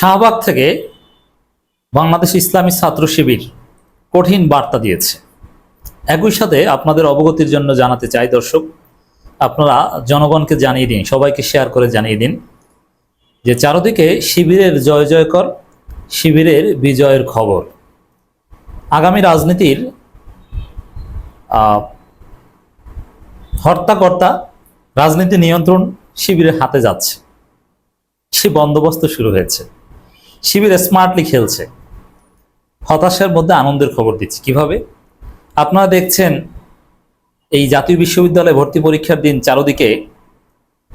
শাহবাগ থেকে বাংলাদেশ ইসলামী ছাত্র শিবির কঠিন বার্তা দিয়েছে। একই সাথে আপনাদের অবগতির জন্য জানাতে চাই, দর্শক, আপনারা জনগণকে জানিয়ে দিন, সবাইকে শেয়ার করে জানিয়ে দিন যে চারদিকে শিবিরের জয় জয়কর, শিবিরের বিজয়ের খবর। আগামী রাজনীতির হর্তাকর্তা রাজনীতি নিয়ন্ত্রণ শিবিরের হাতে যাচ্ছে। সে বন্দোবস্ত শুরু হয়েছে। শিবির স্মার্টলি খেলছে। হতাশার মধ্যে আনন্দের খবর দিচ্ছে। কীভাবে? আপনারা দেখছেন, এই জাতীয় বিশ্ববিদ্যালয়ে ভর্তি পরীক্ষার দিন চারদিকে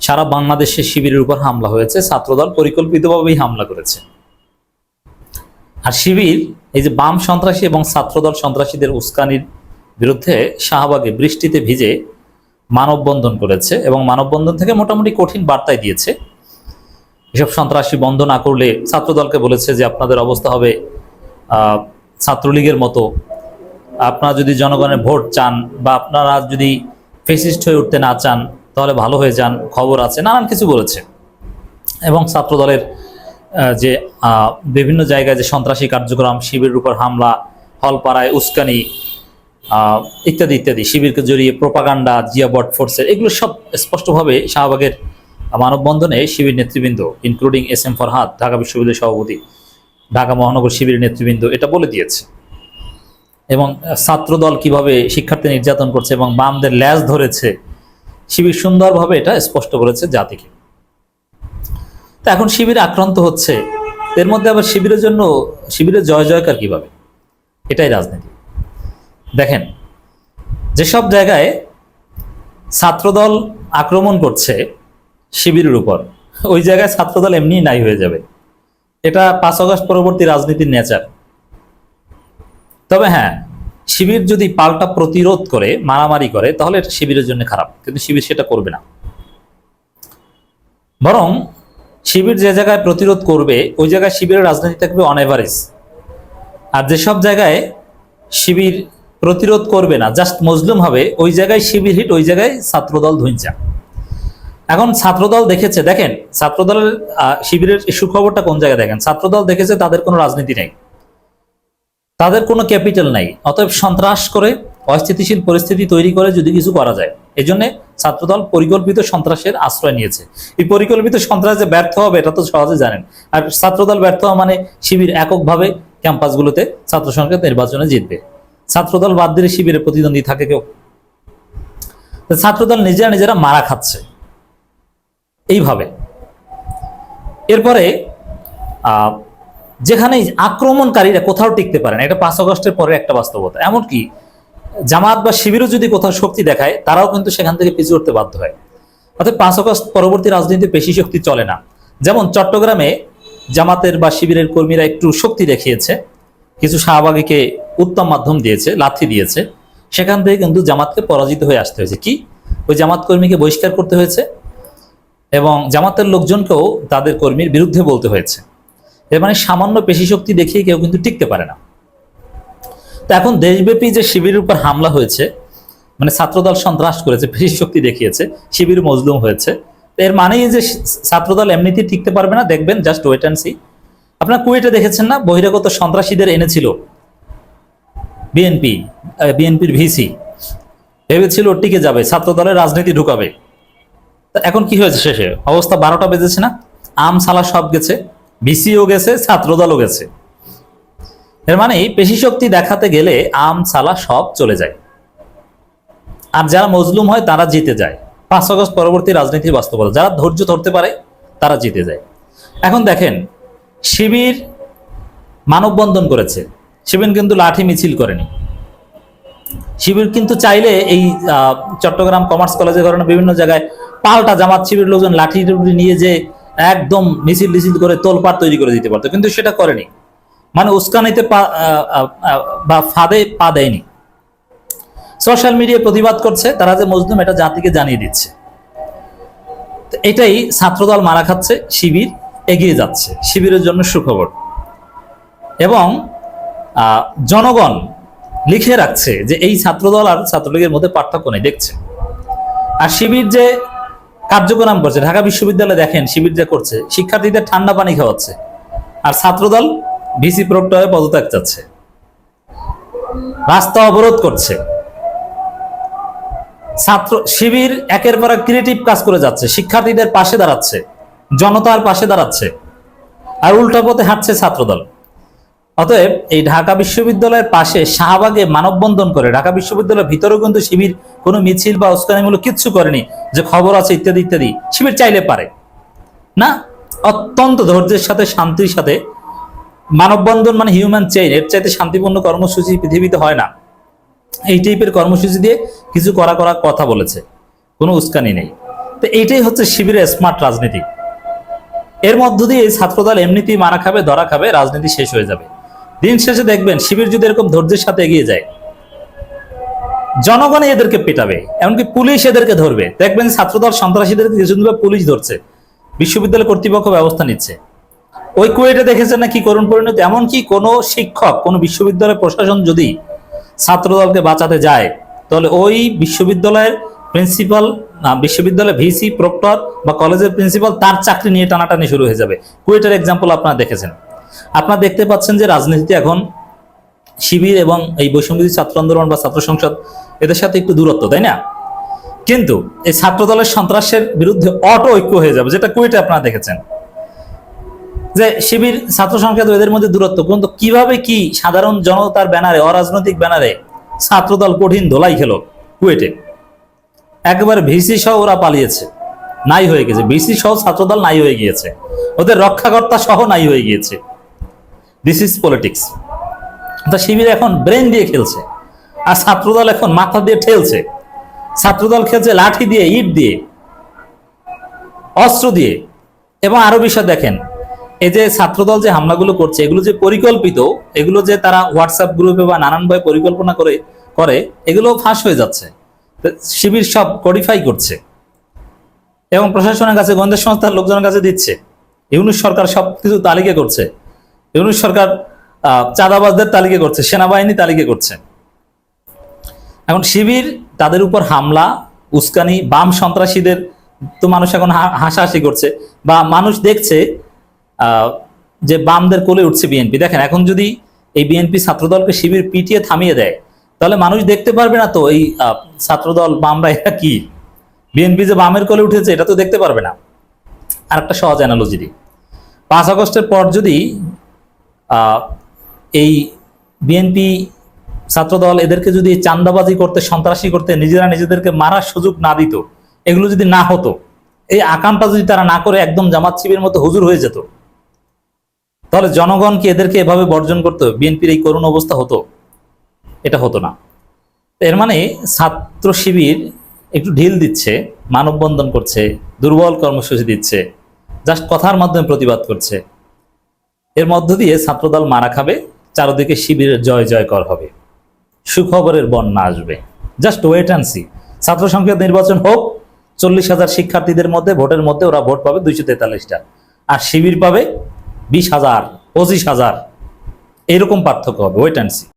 সারা বাংলাদেশে শিবিরের উপর হামলা হয়েছে। ছাত্রদল পরিকল্পিতভাবেই হামলা করেছে। আর শিবির, এই যে বাম সন্ত্রাসী এবং ছাত্রদল সন্ত্রাসীদের উস্কানির বিরুদ্ধে শাহবাগে বৃষ্টিতে ভিজে মানববন্ধন করেছে এবং মানববন্ধন থেকে মোটামুটি কঠিন বার্তাই দিয়েছে। এসব সন্ত্রাসী বন্ধ না করলে ছাত্রদলকে বলেছে যে আপনাদের অবস্থা হবে ছাত্রলীগের মতো। আপনারা যদি জনগণের ভোট চান বা আপনারা যদি ফেসিস্ট হয়ে উঠতে না চান, তাহলে ভালো হয়ে যান, খবর আছে, নানান কিছু বলেছে। এবং ছাত্রদলের যে বিভিন্ন জায়গায় যে সন্ত্রাসী কার্যক্রম, শিবিরের উপর হামলা, হলপাড়ায় উস্কানি ইত্যাদি ইত্যাদি, শিবিরকে জড়িয়ে প্রোপাগান্ডা জিয়া বট ফোর্সের এগুলো সব স্পষ্টভাবে শাহবাগের মানববন্ধনে শিবির নেতৃবৃন্দ including S M Farhad Dhaka বিশ্ববিদ্যালয় সভাপতি, ঢাকা মহানগর শিবিরের নেতৃবৃন্দ, এটা বলে দিয়েছে। এবং ছাত্রদল কীভাবে শিক্ষার্থী নির্যাতন করছে এবং বামদের ল্যাজ ধরেছে, শিবির সুন্দরভাবে এটা স্পষ্ট করেছে জাতিকে। তো এখন শিবির আক্রান্ত হচ্ছে, এর মধ্যে আবার শিবিরের জন্য, শিবিরের জয় জয়কার কীভাবে? এটাই রাজনীতি। দেখেন, যেসব জায়গায় ছাত্রদল আক্রমণ করছে শিবিরের উপর। ওই জায়গায় ছাত্রদল এমনিই নাই হয়ে যাবে। এটা পাঁচ আগস্ট পরবর্তী রাজনীতির নেচার। তবে হ্যাঁ শিবির যদি পাল্টা প্রতিরোধ করে, মারামারি করে, তাহলে এটা শিবিরের জন্য খারাপ। কিন্তু শিবির সেটা করবে না। বরং শিবির যে জায়গায় প্রতিরোধ করবে, ওই জায়গায় শিবিরের রাজনীতি থাকবে অন এভারেজ আর যেসব জায়গায় শিবির প্রতিরোধ করবে না জাস্ট মজলুম হবে, ওই জায়গায় শিবির হিট, ওই জায়গায় ছাত্রদল ধুইঞ্চা এখন ছাত্রদল দেখেছে, দেখেন, ছাত্রদলের শিবিরের সুখবরটা কোন জায়গায় দেখেন? ছাত্রদল দেখেছে তাদের কোনো রাজনীতি নেই। তাদের কোনো ক্যাপিটাল নাই। অতএব সন্ত্রাস করে, অস্থিতিশীল পরিস্থিতি তৈরি করে যদি কিছু করা যায় এই জন্য ছাত্রদল পরিকল্পিত সন্ত্রাসের আশ্রয় নিয়েছে। এই পরিকল্পিত সন্ত্রাস যে ব্যর্থ হবে, এটা তো সহজে জানেন। আর ছাত্রদল ব্যর্থ হওয়া মানে শিবির এককভাবে ক্যাম্পাসগুলোতে ছাত্র সংসদ নির্বাচনে জিতবে। ছাত্রদল বাদ দিলে শিবিরে প্রতিদ্বন্দ্বী থাকে কেউ। ছাত্রদল নিজেরা নিজেরা মারা খাচ্ছে। এইভাবে। এরপরে যেখানে আক্রমণকারীরা কোথাও টিকতে পারে না, এটা পাঁচ আগস্টের পরে একটা বাস্তবতা। এমনকি জামাত বা শিবিরও যদি কোথাও শক্তি দেখায়, তারাও কিন্তু সেখান থেকে পিছু উঠতে বাধ্য হয়। অর্থাৎ পাঁচ আগস্ট পরবর্তী রাজনীতিতে পেশি শক্তি চলে না। যেমন চট্টগ্রামে জামাতের বা শিবিরের কর্মীরা একটু শক্তি দেখিয়েছে, কিছু শাহবাগীকে উত্তম মাধ্যম দিয়েছে, লাথি দিয়েছে। সেখান থেকে কিন্তু জামাতকে পরাজিত হয়ে আসতে হয়েছে। কি? ওই জামাত কর্মীকে বহিষ্কার করতে হয়েছে। এবং জামাতের লোকজনকেও তাদের কর্মীর বিরুদ্ধে বলতে হয়েছে। এর মানে সামান্য পেশি শক্তি দেখিয়ে কেউ কিন্তু টিকতে পারে না। তো এখন দেশব্যাপী যে শিবিরের উপর হামলা হয়েছে মানে ছাত্রদল সন্ত্রাস করেছে পেশি শক্তি দেখিয়েছে, শিবির মজলুম হয়েছে এর মানেই যে ছাত্রদল এমনিতেই টিকতে পারবে না, দেখবেন জাস্ট ওয়েট অ্যান্ড সি আপনার কুয়েটে দেখেছেন না, বহিরাগত সন্ত্রাসীদের এনেছিল বিএনপি বিএনপির ভিসি। ভেবেছিল টিকে যাবে, ছাত্রদলের রাজনীতি ঢুকাবে। এখন কি হয়েছে শেষে? অবস্থা বারোটা বেজেছে না? আম সালা সব গেছে, বিসিও গেছে, ছাত্রদলও গেছে। এর মানে পেশি শক্তি দেখাতে গেলে আম সালা সব চলে যায়। আর যারা মজলুম হয় তারা জিতে যায়। পাঁচ আগস্ট পরবর্তী রাজনীতির বাস্তবতা। যারা ধৈর্য ধরতে পারে, তারা জিতে যায়। এখন দেখেন, শিবির মানববন্ধন করেছে। শিবির কিন্তু লাঠি মিছিল করেনি। শিবির কিন্তু চাইলে এই চট্টগ্রাম কমার্স কলেজের কারণে বিভিন্ন জায়গায় পাল্টা জামাত শিবির লোকজন লাঠি টুটি নিয়ে যে একদম মিছিল মিছিল করে তোলপাড় তৈরি করে দিতে পারতো, কিন্তু সেটা করেনি। মানে উস্কানিতে বা ফাঁদে পা দেয়নি। সোশ্যাল মিডিয়ায় প্রতিবাদ করছে, তারা যে মজলুম, এটা জাতিকে জানিয়ে দিচ্ছে। এটাই ছাত্রদল মারা খাচ্ছে, শিবির এগিয়ে যাচ্ছে, শিবিরের জন্য সুখবর। এবং জনগণ লিখে রাখছে যে এই ছাত্রদল আর ছাত্রলীগের মধ্যে পার্থক্য নেই, দেখছে। আর শিবির যে কার্যক্রম করছে। ঢাকা বিশ্ববিদ্যালয়ে দেখেন, শিবির যে করছে, শিক্ষার্থীদের ঠান্ডা পানি খাওয়াচ্ছে। আর ছাত্রদল ভিসি প্রক্টরে পদত্যাগ চাচ্ছে। রাস্তা অবরোধ করছে। ছাত্র শিবির একের পর এক ক্রিয়েটিভ কাজ করে যাচ্ছে। শিক্ষার্থীদের পাশে দাঁড়াচ্ছে। জনতার পাশে দাঁড়াচ্ছে। আর উল্টা পথে হাঁটছে ছাত্রদল। অতএব এই ঢাকা বিশ্ববিদ্যালয়ের পাশে শাহবাগে মানববন্ধন করে, ঢাকা বিশ্ববিদ্যালয়ের ভিতরেও কিন্তু শিবির, কোনো মিছিল বা উস্কানিমূলক কিচ্ছু করেনি, যে খবর আছে ইত্যাদি ইত্যাদি, শিবির চাইলে পারে। না, অত্যন্ত ধৈর্যের সাথে, শান্তির সাথে, মানববন্ধন মানে হিউম্যান চেইন এর চাইতে শান্তিপূর্ণ কর্মসূচি পৃথিবীতে হয় না। এই টাইপের কর্মসূচি দিয়ে কিছু করা করা কথা বলেছে, কোনো উস্কানি নেই। তো এইটাই হচ্ছে শিবিরের স্মার্ট রাজনীতি। এর মধ্য দিয়ে ছাত্রদল এমনিতেই মারা খাবে, ধরা খাবে, রাজনীতি শেষ হয়ে যাবে। দিন শেষে দেখবেন শিবির যদি এরকম ধৈর্যের সাথে এগিয়ে যায় জনগণই এদেরকে পেটাবে, এমনকি পুলিশ এদেরকে ধরবে। দেখবেন ছাত্রদল সন্ত্রাসীদেরকে কিছুদিন পুলিশ ধরছে, বিশ্ববিদ্যালয় কর্তৃপক্ষ ব্যবস্থা নিচ্ছে। ওই কুয়েটে দেখেছেন না কি করুণ পরিণতি? এমনকি কোনো শিক্ষক, কোনো বিশ্ববিদ্যালয় প্রশাসন যদি ছাত্রদলকে বাঁচাতে যায়, তাহলে ওই বিশ্ববিদ্যালয়ের প্রিন্সিপাল বিশ্ববিদ্যালয়ের ভিসি, প্রক্টর বা কলেজের প্রিন্সিপাল তার চাকরি নিয়ে টানাটানি শুরু হয়ে যাবে। কুয়েটের এক্সাম্পল আপনারা দেখেছেন। আপনারা দেখতে পাচ্ছেন যে রাজনীতিতে এখন শিবির এবং এই বৈষম্যবিধি ছাত্র আন্দোলন বা ছাত্র সংসদ, এদের সাথে একটু দূরত্ব, তাই না? কিন্তু এই ছাত্রদলের সন্ত্রাসের বিরুদ্ধে অটো ঐক্য হয়ে যাবে, যেটা কুয়েটে আপনারা দেখেছেন। যে শিবির, ছাত্র সংসদ এদের মধ্যে দূরত্ব, কিন্তু কীভাবে কি সাধারণ জনতার ব্যানারে, অরাজনৈতিক ব্যানারে ছাত্রদল কঠিন ধোলাই খেলো কুয়েটে? একবার ভিসি সহ ওরা পালিয়েছে, নাই হয়ে গেছে। ভিসি সহ ছাত্রদল নাই হয়ে গিয়েছে। ওদের রক্ষাকর্তা সহ নাই হয়ে গিয়েছে। দিস ইজ পলিটিক্স তা শিবির এখন ব্রেন দিয়ে খেলছে। আর ছাত্রদল এখন মাথা দিয়ে ঠেলছে। ছাত্রদল খেলছে লাঠি দিয়ে, ইট দিয়ে, অস্ত্র দিয়ে। এবং আরও বিষয় দেখেন, এই যে ছাত্রদল যে হামলাগুলো করছে, এগুলো যে পরিকল্পিত, এগুলো যে তারা হোয়াটসঅ্যাপ গ্রুপে বা নানানভাবে পরিকল্পনা করে করে, এগুলো ফাঁস হয়ে যাচ্ছে। শিবির সব কোডিফাই করছে। এবং প্রশাসনের কাছে গোয়েন্দা সংস্থার লোকজনের কাছে দিচ্ছে। ইউনুস সরকার সব কিছু তালিকা করছে। ইউনুস সরকার চাঁদাবাজদের তালিকা করছে, সেনাবাহিনী তালিকা করছে। এখন শিবির, তাদের উপর হামলা, উস্কানি, বাম সন্ত্রাসীদের তো মানুষ এখন হাসাহাসি করছে। বা মানুষ দেখছে যে বামদের কোলে উঠছে বিএনপি। দেখেন, এখন যদি এই বিএনপি ছাত্রদলকে শিবির পিটিয়ে থামিয়ে দেয়, তাহলে মানুষ দেখতে পারবে না তো এই ছাত্রদল বামরা এটা কি? বিএনপি যে বামের কোলে উঠেছে, এটা তো দেখতে পারবে না। আর একটা সহজ অ্যানালজি দিই পাঁচ আগস্টের পর যদি এই বিএনপি ছাত্রদল এদেরকে যদি চান্দাবাজি করতে, সন্ত্রাসী করতে নিজেরা নিজেদেরকে মারার সুযোগ না দিত, এগুলো যদি না হতো, এই আকামটা যদি তারা না করে, একদম জামাত শিবির মতো হুজুর হয়ে যেত। তাহলে জনগণ কি এদেরকে এভাবে বর্জন করতো? বিএনপির এই করুণ অবস্থা হতো? এটা হতো না। এর মানে ছাত্র শিবির একটু ঢিল দিচ্ছে, মানববন্ধন করছে, দুর্বল কর্মসূচি দিচ্ছে, জাস্ট কথার মাধ্যমে প্রতিবাদ করছে। এর মধ্য দিয়ে ছাত্রদল মারা খাবে, চারদিকে শিবিরের জয় জয়কর হবে। সুখবরের বন্যা আসবে। Just wait and see. ছাত্র সংসদ নির্বাচন হোক, চল্লিশ হাজার শিক্ষার্থীদের মধ্যে, ভোটের মধ্যে ওরা ভোট পাবে দুইশো তেতাল্লিশটা। আর শিবির পাবে বিশ হাজার, পঁচিশ হাজার। এরকম পার্থক্য হবে। Wait and see.